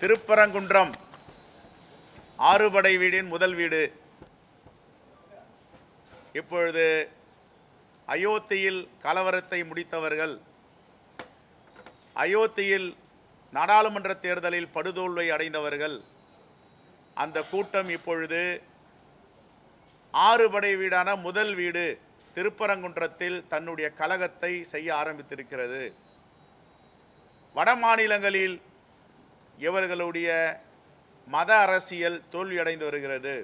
திருப்பரங்குன்றம். ஆறுபடை வீடின் முதல் வீடு. இப்பொழுது அயோத்தியில் கலவரத்தை முடித்தவர்கள் அயோத்தியில் நாடாளுமன்ற தேர்தலில் படுதோல்வை அடைந்தவர்கள் அந்த கூட்டம் இப்பொழுது ஆறுபடை வீடான முதல் வீடு திருப்பரங்குன்றத்தில் தன்னுடைய கலகத்தை செய்ய ஆரம்பித்திருக்கிறது. வட மாநிலங்களில் இவர்களுடைய மத அரசியல் தோல்வியடைந்து வருகிறது.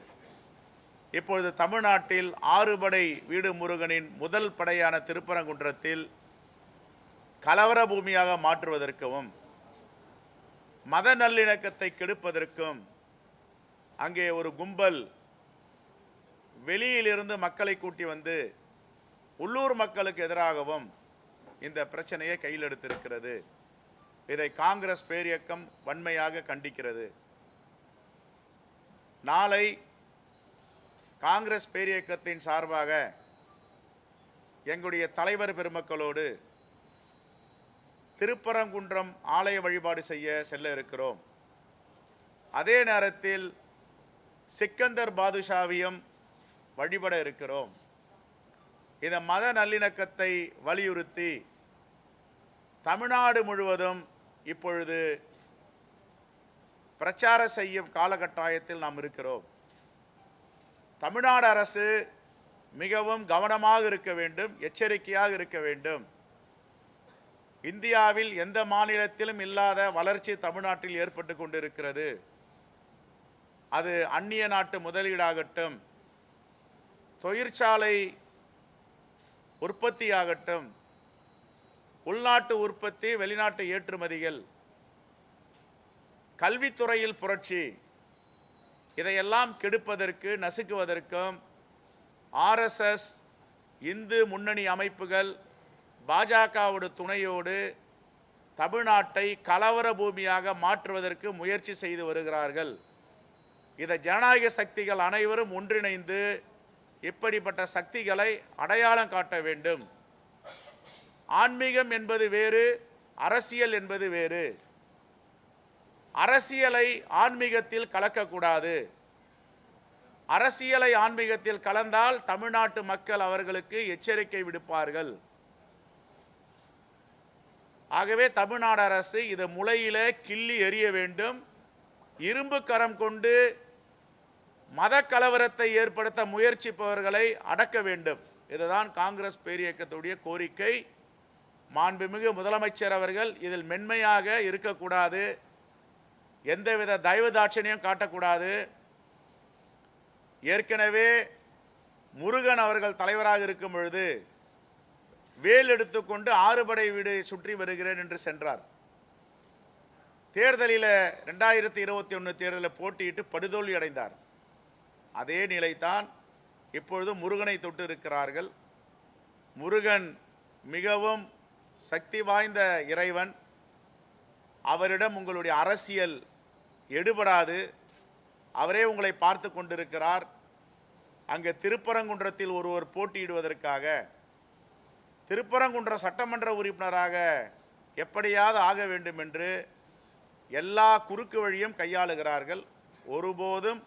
இப்பொழுது தமிழ்நாட்டில் ஆறுபடை வீடு முருகனின் முதல் படையான திருப்பரங்குன்றத்தில் கலவர பூமியாக மாற்றுவதற்கும் மத நல்லிணக்கத்தை கெடுப்பதற்கும் அங்கே ஒரு கும்பல் வெளியிலிருந்து மக்களை கூட்டி வந்து உள்ளூர் மக்களுக்கு எதிராகவும் இந்த பிரச்சனையை கையில் எடுத்திருக்கிறது. இதை காங்கிரஸ் பேரியக்கம் வன்மையாக கண்டிக்கிறது. நாளை காங்கிரஸ் பேரியக்கத்தின் சார்பாக எங்களுடைய தலைவர் பெருமக்களோடு திருப்பரங்குன்றம் ஆலய வழிபாடு செய்ய செல்ல இருக்கிறோம். அதே நேரத்தில் சிக்கந்தர் பாதுஷாவையும் வழிபட இருக்கிறோம். இந்த மத நல்லிணக்கத்தை வலியுறுத்தி தமிழ்நாடு முழுவதும் இப்பொழுது பிரச்சார செய்யும் காலகட்டாயத்தில் நாம் இருக்கிறோம். தமிழ்நாடு அரசு மிகவும் கவனமாக இருக்க வேண்டும் எச்சரிக்கையாக இருக்க வேண்டும். இந்தியாவில் எந்த மாநிலத்திலும் இல்லாத வளர்ச்சி தமிழ்நாட்டில் ஏற்பட்டு கொண்டிருக்கிறது. அது அந்நிய நாட்டு முதலீடாகட்டும் தொழிற்சாலை உற்பத்தியாகட்டும் உள்நாட்டு உற்பத்தி வெளிநாட்டு ஏற்றுமதிகள் கல்வித்துறையில் புரட்சி இதையெல்லாம் கெடுப்பதற்கு நசுக்குவதற்கும் ஆர்எஸ்எஸ் இந்து முன்னணி அமைப்புகள் பாஜகவோட துணையோடு தமிழ்நாட்டை கலவர பூமியாக மாற்றுவதற்கு முயற்சி செய்து வருகிறார்கள். இதை ஜனநாயக சக்திகள் அனைவரும் ஒன்றிணைந்து இப்படிப்பட்ட சக்திகளை அடையாளம் காட்ட வேண்டும். ஆன்மீகம் என்பது வேறு அரசியல் என்பது வேறு. அரசியலை ஆன்மீகத்தில் கலக்கக்கூடாது. அரசியலை ஆன்மீகத்தில் கலந்தால் தமிழ்நாட்டு மக்கள் அவர்களுக்கு எச்சரிக்கை விடுப்பார்கள். ஆகவே தமிழ்நாடு அரசு இது முளையில கிள்ளி எறிய வேண்டும். இரும்பு கரம் கொண்டு மத கலவரத்தை ஏற்படுத்த முயற்சிப்பவர்களை அடக்க வேண்டும். இதுதான் காங்கிரஸ் பேரியக்கத்துடைய கோரிக்கை. மாண்புமிகு முதலமைச்சர் அவர்கள் இதில் மென்மையாக இருக்கக்கூடாது. எந்தவித தயவு தாட்சணியம் காட்டக்கூடாது. ஏற்கனவே முருகன் அவர்கள் தலைவராக இருக்கும் பொழுது வேல் எடுத்துக்கொண்டு ஆறுபடை வீடு சுற்றி வருகிறேன் என்று சென்றார். தேர்தலில் ரெண்டாயிரத்தி இருபத்தி ஒன்று தேர்தலில் போட்டியிட்டு படுதோல்வி அடைந்தார். அதே நிலைதான் இப்பொழுது முருகனை தொட்டு இருக்கிறார்கள். முருகன் மிகவும் சக்தி வாய்ந்த இறைவன் அவரிடம் உங்களுடைய அரசியல் எடுபடாது. அவரே உங்களை பார்த்து கொண்டிருக்கிறார். அங்கே திருப்பரங்குன்றத்தில் ஒருவர் போட்டியிடுவதற்காக திருப்பரங்குன்ற சட்டமன்ற உறுப்பினராக எப்படியாவது ஆக வேண்டும் என்று எல்லா குறுக்கு வழியும் கையாளுகிறார்கள். ஒருபோதும்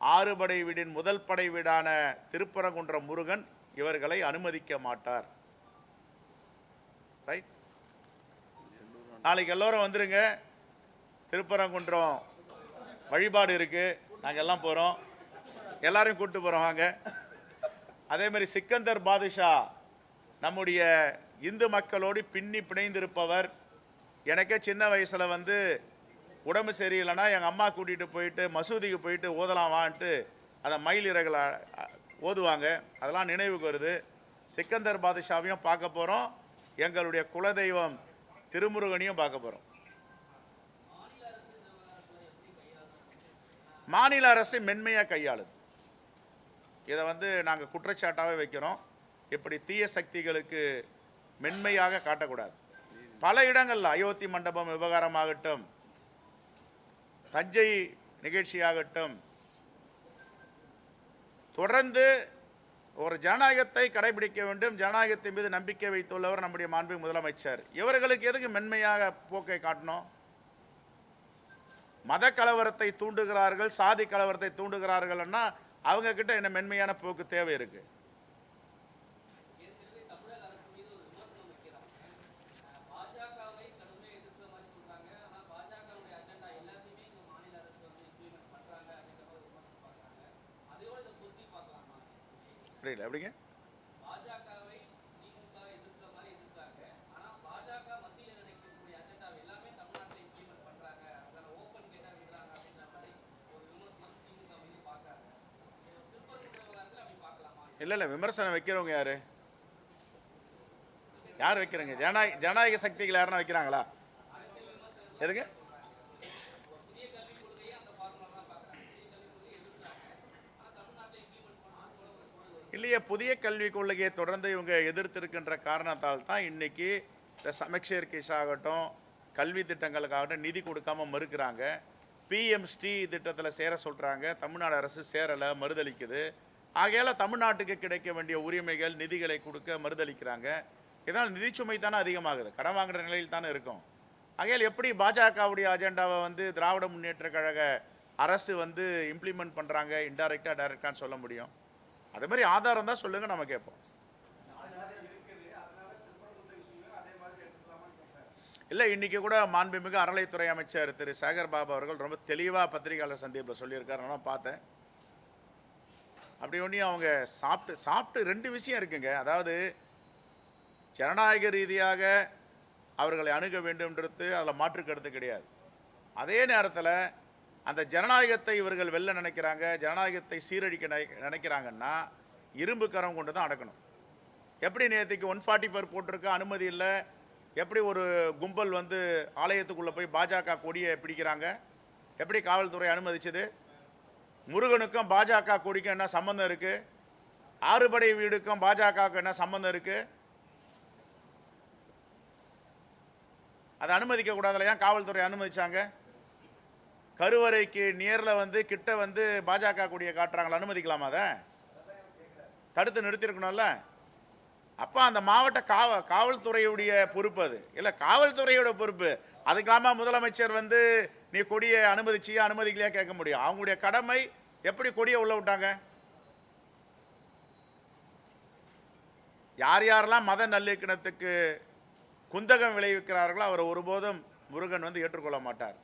ஆறுபடை வீடின் முதல் படை வீடான திருப்பரங்குன்ற முருகன் இவர்களை அனுமதிக்க மாட்டார். ரைட் நாளைக்கு எல்லோரும் வந்துருங்க. திருப்பரங்குன்றம் வழிபாடு இருக்குது நாங்கள் எல்லாம் போகிறோம் எல்லாரையும் கூப்பிட்டு போகிறோம் வாங்க. அதே மாதிரி சிக்கந்தர் பாதுஷா நம்முடைய இந்து மக்களோடு பின்னி பிணைந்திருப்பவர். எனக்கே சின்ன வயசில் வந்து உடம்பு சரியில்லைன்னா எங்கள் அம்மா கூட்டிகிட்டு போயிட்டு மசூதிக்கு போயிட்டு ஓதலாம் வான்ட்டு அதை மயில் இறகுல ஓதுவாங்க. அதெல்லாம் நினைவுக்கு வருது. சிக்கந்தர் பாதுஷாவையும் பார்க்க போகிறோம் எங்களுடைய குலதெய்வம் திருமுருகனையும் பார்க்க போகிறோம் மாநில அரசு மென்மையாக கையாளுது. இதை வந்து நாங்கள் குற்றச்சாட்டாகவே வைக்கிறோம். இப்படி தீய சக்திகளுக்கு மென்மையாக காட்டக்கூடாது. பல இடங்களில் அயோத்தி மண்டபம் விவகாரமாகட்டும் தஞ்சை நிகழ்ச்சியாகட்டும் தொடர்ந்து ஒரு ஜனநாயகத்தை கடைபிடிக்க வேண்டும் ஜனநாயகத்தின் மீது நம்பிக்கை வைத்துள்ளவர் நம்முடைய மாண்பு முதலமைச்சர். இவர்களுக்கு எதுக்கு மென்மையாக போக்கை காட்டணும்? மத கலவரத்தை தூண்டுகிறார்கள் சாதி கலவரத்தை தூண்டுகிறார்கள்னா அவங்க கிட்ட என்ன மென்மையான போக்கு தேவை இருக்குது ஏற்கனவே தமிழக அரசு மீது ஒரு விமர்சனம் வைக்கிறாங்க அஹ் பாஜகவை கடுமையாக எதிர்க்கிற மாதிரி சொல்றாங்க ஆனா பாஜகவுடைய அஜெண்டா எல்லாத்தையுமே இங்க மாநில அரசு வந்து இம்ப்ளிமெண்ட் பண்றாங்க அப்படின்ற மாதிரி விமர்சனம் பார்க்கறாங்க அதையோட இதை பொருத்தி பார்க்கலாமா புரியல எப்படிங்க பாஜகவை திமுக எதிர்க்கிற மாதிரி எதிர்க்கிறாங்க ஆனா பாஜக மத்தியில நினைக்கக்கூடிய அஜெண்டாவை எல்லாமே தமிழ்நாட்டில் இம்ப்ளிமெண்ட் பண்றாங்க அதில் ஓப்பன் கேட்டா விடுறாங்க அப்படின்ற மாதிரி ஒரு விமர்சனம் திமுக மீது பார்க்கறாங்க திருப்பதி விவகாரத்தில் அப்படி பார்க்கலாமா? இல்லை இல்லை விமர்சனம் வைக்கிறவங்க யாரு? யார் வைக்கிறீங்க? ஜனநாயக ஜனநாயக சக்திகள் யாருன்னா வைக்கிறாங்களா? எதுங்க புதிய கல்விக் கொள்கையை அந்த ஃபார்முலா தான் பார்க்கறாங்க புதிய கல்விக் கொள்கையை எதிர்க்கிறாங்க ஆனா தமிழ்நாட்டில் இம்ப்ளிமெண்ட் பண்ணால் போல ஒரு சூழல் வருது இல்லையே புதிய கல்விக் கொள்கையை தொடர்ந்து இவங்க எதிர்த்திருக்கின்ற காரணத்தால் தான் இன்றைக்கி இந்த சமீட்சை கேஸ் ஆகட்டும் கல்வி திட்டங்களுக்காகட்டும் நிதி கொடுக்காம மறுக்கிறாங்க. பிஎம் ஸ்ரீ திட்டத்தில் சேர சொல்கிறாங்க தமிழ்நாடு அரசு சேரலை மறுதளிக்குது. ஆகையால் தமிழ்நாட்டுக்கு கிடைக்க வேண்டிய உரிமைகள் நிதிகளை கொடுக்க மறுதளிக்கிறாங்க. இதனால் நிதிச்சுமை தானே அதிகமாகுது. கடன் வாங்குற நிலையில் தானே இருக்கும். ஆகையால் எப்படி பாஜகவுடைய அஜெண்டாவை வந்து திராவிட முன்னேற்ற கழக அரசு வந்து இம்ப்ளிமெண்ட் பண்ணுறாங்க இன்டைரக்டாக டைரக்டான்னு சொல்ல முடியும்? அதே மாதிரி ஆதாரம் தான் சொல்லுங்கள் நம்ம கேட்போம் இல்லை இன்றைக்கி கூட மாண்புமிகு அறநிலைத்துறை அமைச்சர் திரு. சேகர் பாபு அவர்கள் ரொம்ப தெளிவாக பத்திரிகையாளர் சந்திப்பில் சொல்லியிருக்காரு. நான் பார்த்தேன். அப்படி ஒன்றையும் அவங்க சாப்பிட்டு சாப்பிட்டு ரெண்டு விஷயம் இருக்குங்க. அதாவது ஜனநாயக ரீதியாக அவர்களை அணுக வேண்டும்ன்றது அதில் மாற்று கருத்து கிடையாது. அதே நேரத்தில் அந்த ஜனநாயகத்தை இவர்கள் வெல்ல நினைக்கிறாங்க ஜனநாயகத்தை சீரழிக்க நினை- நினைக்கிறாங்கன்னா இரும்பு கரம் கொண்டு தான் அடக்கணும். எப்படி நேற்றுக்கு ஒன் ஃபார்ட்டி ஃபோர் போட்டிருக்க அனுமதி இல்லை? எப்படி ஒரு கும்பல் வந்து ஆலயத்துக்குள்ளே போய் பாஜக கொடியை பிடிக்கிறாங்க? எப்படி காவல்துறை அனுமதிச்சது? முருகனுக்கும் பாஜக கொடிக்கும் என்ன சம்மந்தம் இருக்குது ஆறுபடை வீடுக்கும் பாஜகவுக்கும் என்ன சம்மந்தம் இருக்குது அதை அனுமதிக்க கூடாதுல ஏன் காவல்துறை அனுமதிச்சாங்க? கருவறைக்கு நியரில் வந்து கிட்ட வந்து பாஜக கொடியை காட்டுறாங்களா? அனுமதிக்கலாமா அதை? தடுத்து நிறுத்திருக்கணும்ல அப்போ அந்த மாவட்ட காவ காவல்துறையுடைய பொறுப்பு அது. இல்லை காவல்துறையோட பொறுப்பு. அதுக்கெல்லாமா முதலமைச்சர் வந்து நீ கொடியை அனுமதிச்சியா அனுமதிக்கலையா? கேட்க முடியும். அவங்களுடைய கடமை எப்படி கொடியை உள்ள விட்டாங்க? யார் யாரெல்லாம் மத நல்லிணக்கத்துக்கு குந்தகம் விளைவிக்கிறார்களோ அவரை ஒருபோதும் முருகன் வந்து ஏற்றுக்கொள்ள மாட்டார்.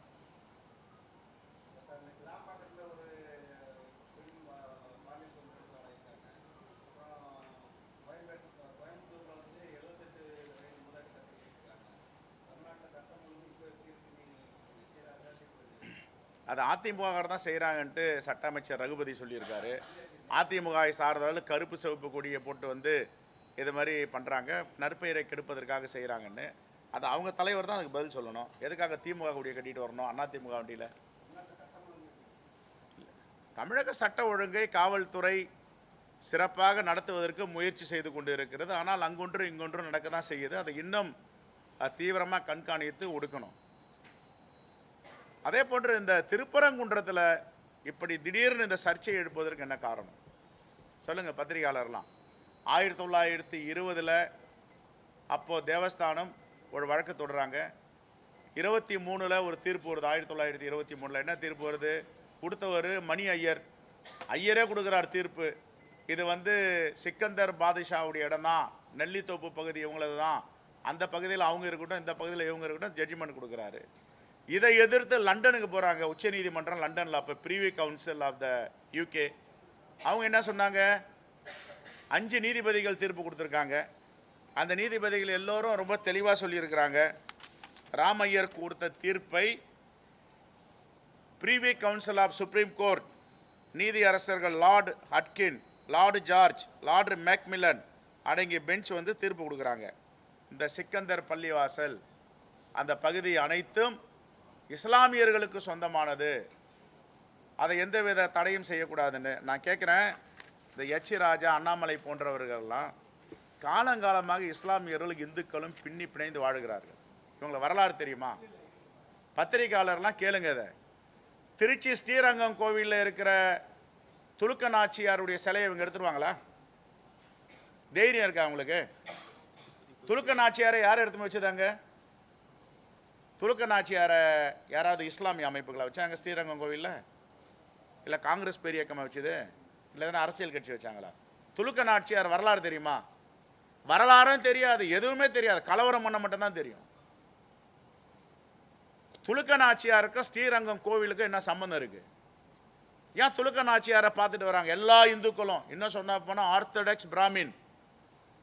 அது அதிமுக தான் செய்கிறாங்கன்ட்டு சட்ட அமைச்சர் ரகுபதி சொல்லியிருக்காரு. அதிமுகவை சார்ந்தவர்கள் கருப்பு சிவப்பு கொடியை போட்டு வந்து இது மாதிரி பண்ணுறாங்க நற்பெயரை கெடுப்பதற்காக செய்கிறாங்கன்னு அது அவங்க தலைவர் தான் அதுக்கு பதில் சொல்லணும். எதுக்காக திமுக கொடியை கட்டிட்டு வரணும்? அண்ணா திமுக வண்டியில். தமிழக சட்ட ஒழுங்கை காவல்துறை சிறப்பாக நடத்துவதற்கு முயற்சி செய்து கொண்டு இருக்கிறது ஆனால் அங்கொன்றும் இங்கொன்றும் நடக்க தான் செய்யுது. அதை இன்னும் தீவிரமாக கண்காணித்து ஒடுக்கணும். அதே போன்று இந்த திருப்பரங்குன்றத்தில் இப்படி திடீர்னு இந்த சர்ச்சை எழுப்பதற்கு என்ன காரணம்? சொல்லுங்கள் பத்திரிகையாளர்லாம். ஆயிரத்தி தொள்ளாயிரத்தி இருபதில் அப்போது தேவஸ்தானம் ஒரு வழக்கு தொடர்றாங்க இருபத்தி மூணில் ஒரு தீர்ப்பு வருது. ஆயிரத்தி தொள்ளாயிரத்தி இருபத்தி மூணில் என்ன தீர்ப்பு வருது? கொடுத்தவர் மணி ஐயர். ஐயரே கொடுக்குறார் தீர்ப்பு. இது வந்து சிக்கந்தர் பாதுஷாவுடைய இடம் தான் நெல்லித்தோப்பு பகுதி இவங்களது தான் அந்த பகுதியில் அவங்க இருக்கட்டும் இந்த பகுதியில் இவங்க இருக்கட்டும் ஜட்ஜ்மெண்ட் கொடுக்குறாரு. இதை எதிர்த்து லண்டனுக்கு போகிறாங்க உச்சநீதிமன்றம் லண்டனில் அப்போ privy council of the UK அவங்க என்ன சொன்னாங்க? அஞ்சு நீதிபதிகள் தீர்ப்பு கொடுத்துருக்காங்க. அந்த நீதிபதிகள் எல்லோரும் ரொம்ப தெளிவாக சொல்லியிருக்கிறாங்க. ராமையர் கொடுத்த தீர்ப்பை privy council of supreme court நீதி அரசர்கள் lord Hodgkin lord George lord Macmillan அடங்கிய பெஞ்ச் வந்து தீர்ப்பு கொடுக்குறாங்க. இந்த சிக்கந்தர் பள்ளிவாசல் அந்த பகுதி அனைத்தும் இஸ்லாமியர்களுக்கு சொந்தமானது. அதை எந்தவித தடையும் செய்யக்கூடாதுன்னு நான் கேட்குறேன். இந்த எச் ராஜா அண்ணாமலை போன்றவர்கள்லாம் காலங்காலமாக இஸ்லாமியர்களும் இந்துக்களும் பின்னி பிணைந்து வாழுகிறார்கள். இவங்களை வரலாறு தெரியுமா? பத்திரிகையாளர்லாம் கேளுங்க இதை. திருச்சி ஸ்ரீரங்கம் கோவிலில் இருக்கிற துலுக்க நாச்சியாருடைய சிலையை இவங்க எடுத்துருவாங்களா? தைரியம் இருக்கா அவங்களுக்கு? துலுக்க நாச்சியாரை யார் எடுத்து வச்சுதாங்க துலுக்க நாச்சியாரை யாராவது இஸ்லாமிய அமைப்புகளை வச்சாங்க ஸ்ரீரங்கம் கோவிலில்? இல்லை காங்கிரஸ் பெரிய இயக்கமாக வச்சுது? இல்லை அரசியல் கட்சி வச்சாங்களா? துலுக்க நாச்சியார் வரலாறு தெரியுமா? வரலாறும் தெரியாது எதுவுமே தெரியாது. கலவரம் பண்ண மட்டும்தான் தெரியும். துலுக்க நாச்சியாருக்கும் ஸ்ரீரங்கம் கோவிலுக்கும் என்ன சம்மந்தம் இருக்குது ஏன் துலுக்க நாச்சியாரை பார்த்துட்டு வராங்க? எல்லா இந்துக்களும். இன்னும் சொன்னால் போனால் ஆர்த்தடாக்ஸ் பிராமின்.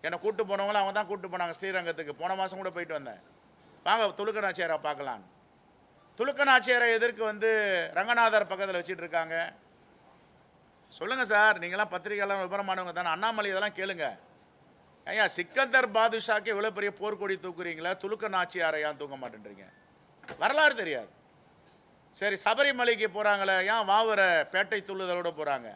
என்னை கூப்பிட்டு போனவங்களும் அவங்க தான் கூப்பிட்டு போனாங்க ஸ்ரீரங்கத்துக்கு. போன மாதம் கூட போயிட்டு வந்தேன். வாங்க துலுக்க நாச்சியாரை பார்க்கலாம். துலுக்க நாச்சியாரை எதற்கு வந்து ரங்கநாதர் பக்கத்தில் வச்சிட்டு இருக்காங்க. சொல்லுங்க சார் நீங்களாம் பத்திரிகைலாம் விவரமானவங்க தானே. அண்ணாமலை இதெல்லாம் கேளுங்க. ஐயா சிக்கந்தர் பாதுஷாக்கு இவ்வளோ பெரிய போர்க்கொடி தூக்குறீங்களா துலுக்க நாச்சியாரை ஏன் தூக்க மாட்டேன்றீங்க. வரலாறு தெரியாது. சரி சபரிமலைக்கு போகிறாங்களே ஏன் வாவர பேட்டை துள்ளுதலோட போகிறாங்க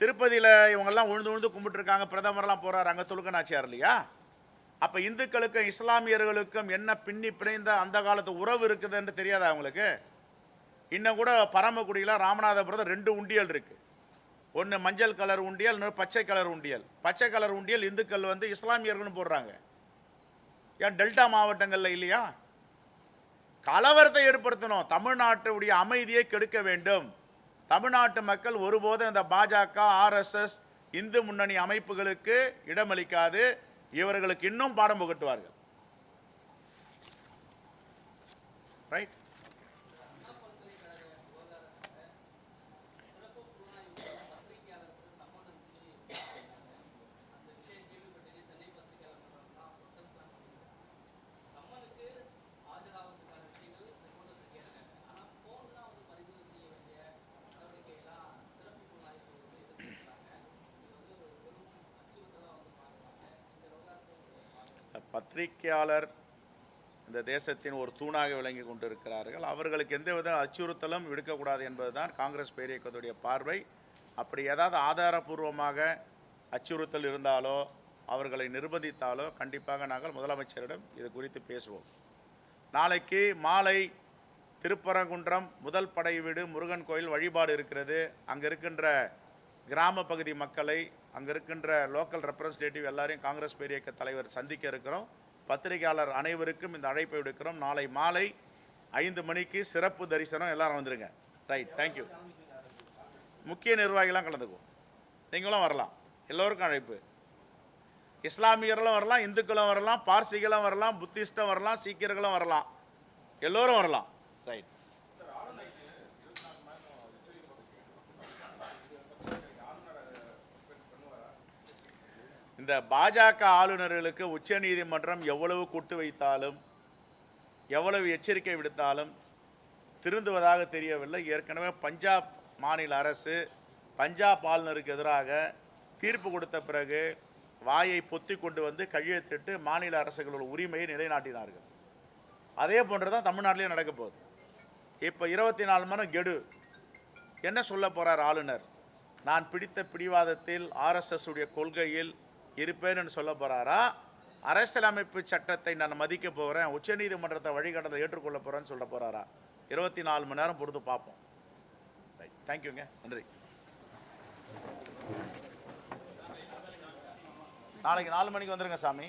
திருப்பதியில் இவங்கெல்லாம் உழுந்து உழுந்து கும்பிட்டுருக்காங்க. பிரதமர்லாம் போகிறார் அங்கே துலுக்கநாச்சியார் இல்லையா? அப்போ இந்துக்களுக்கும் இஸ்லாமியர்களுக்கும் என்ன பின்னி பிணைந்த அந்த காலத்து உறவு இருக்குதுன்னு தெரியாதா அவங்களுக்கு இன்னும் கூட பரமக்குடியில் ராமநாதபுரத்தில் ரெண்டு உண்டியல் இருக்குது ஒன்று மஞ்சள் கலர் உண்டியல் இன்னொரு பச்சை கலர் உண்டியல். பச்சை கலர் உண்டியல் இந்துக்கள் வந்து இஸ்லாமியர்கள்னு போடுறாங்க. ஏன் டெல்டா மாவட்டங்களில் இல்லையா? கலவரத்தை ஏற்படுத்தணும். தமிழ்நாட்டுடைய அமைதியை கெடுக்க வேண்டும். தமிழ்நாட்டு மக்கள் ஒருபோதும் இந்த பாஜக ஆர்எஸ்எஸ் இந்து முன்னணி அமைப்புகளுக்கு இடமளிக்காது. இவர்களுக்கு இன்னும் பாடம் புகட்டுவார்கள். ரைட் சம்மனுக்கு ஆஜராவதுக்கான விஷயங்கள் ரிப்போர்ட்டர்ஸ் கேட்குறாங்க ஆனால் ஃபோன்லாம் வந்து பறிமுதல் செய்ய வேண்டிய நடவடிக்கையெல்லாம் சிறப்பு புலனாய்வு வந்து எதிர்பார்க்குறாங்க இது வந்து ஒரு வெறும் அச்சுறுத்தலாக வந்து பார்க்குறாங்க இந்த விவகாரத்தை பத்திரிகையாளர் இந்த தேசத்தின் ஒரு தூணாக விளங்கி கொண்டிருக்கிறார்கள். அவர்களுக்கு எந்தவித அச்சுறுத்தலும் விடுக்கக்கூடாது என்பதுதான் காங்கிரஸ் பேரியக்கத்துடைய பார்வை. அப்படி ஏதாவது ஆதாரபூர்வமாக அச்சுறுத்தல் இருந்தாலோ அவர்களை நிர்பந்தித்தாலோ கண்டிப்பாக நாங்கள் முதலமைச்சரிடம் இது குறித்து பேசுவோம். நாளைக்கு மாலை திருப்பரங்குன்றம் முதல் படை வீடு முருகன் கோயில் வழிபாடு இருக்கிறது. அங்கே இருக்கின்ற கிராம பகுதி மக்களை அங்கே இருக்கின்ற லோக்கல் ரெப்ரசன்டேட்டிவ் எல்லாரையும் காங்கிரஸ் பேரியக்க தலைவர் சந்திக்க இருக்கிறோம். பத்திரிகையாளர் அனைவருக்கும் இந்த அழைப்பை விடுக்கிறோம். நாளை மாலை ஐந்து மணிக்கு சிறப்பு தரிசனம் எல்லாரும் வந்துடுங்க ரைட் தேங்க்யூ முக்கிய நிர்வாகிகளாம் கலந்துக்குவோம். நீங்களும் வரலாம். எல்லோருக்கும் அழைப்பு. இஸ்லாமியர்களும் வரலாம் இந்துக்களும் வரலாம் பார்சிகளும் வரலாம் புத்திஸ்டும் வரலாம் சீக்கியர்களும் வரலாம். எல்லோரும் வரலாம். ரைட் இந்த பாஜக ஆளுநர்களுக்கு உச்ச நீதிமன்றம் எவ்வளவு கூட்டு வைத்தாலும் எவ்வளவு எச்சரிக்கை விடுத்தாலும் திருந்துவதாக தெரியவில்லை. ஏற்கனவே பஞ்சாப் மாநில அரசு பஞ்சாப் ஆளுநருக்கு எதிராக தீர்ப்பு கொடுத்த பிறகு வாயை பொத்தி கொண்டு வந்து கையெழுத்திட்டு மாநில அரசுகளோட உரிமையை நிலைநாட்டினார்கள். அதே போன்று தான் தமிழ்நாட்டிலே நடக்க போகுது. இப்போ இருபத்தி நாலு மணி கெடு. என்ன சொல்ல போறார் ஆளுநர்? நான் பிடித்த பிடிவாதத்தில் ஆர்எஸ்எஸ் உடைய கொள்கையில் இருப்பேன்னு சொல்ல போகிறாரா அரசியலமைப்பு சட்டத்தை நான் மதிக்க போகிறேன் உச்சநீதிமன்றத்தை வழிகாட்டத்தை ஏற்றுக்கொள்ள போகிறேன்னு சொல்ல போகிறாரா இருபத்தி நாலு மணி நேரம் பொறுத்து பார்ப்போம். ரைட் தேங்க்யூங்க நன்றி. நாளைக்கு நாலு மணிக்கு வந்துடுங்க சாமி.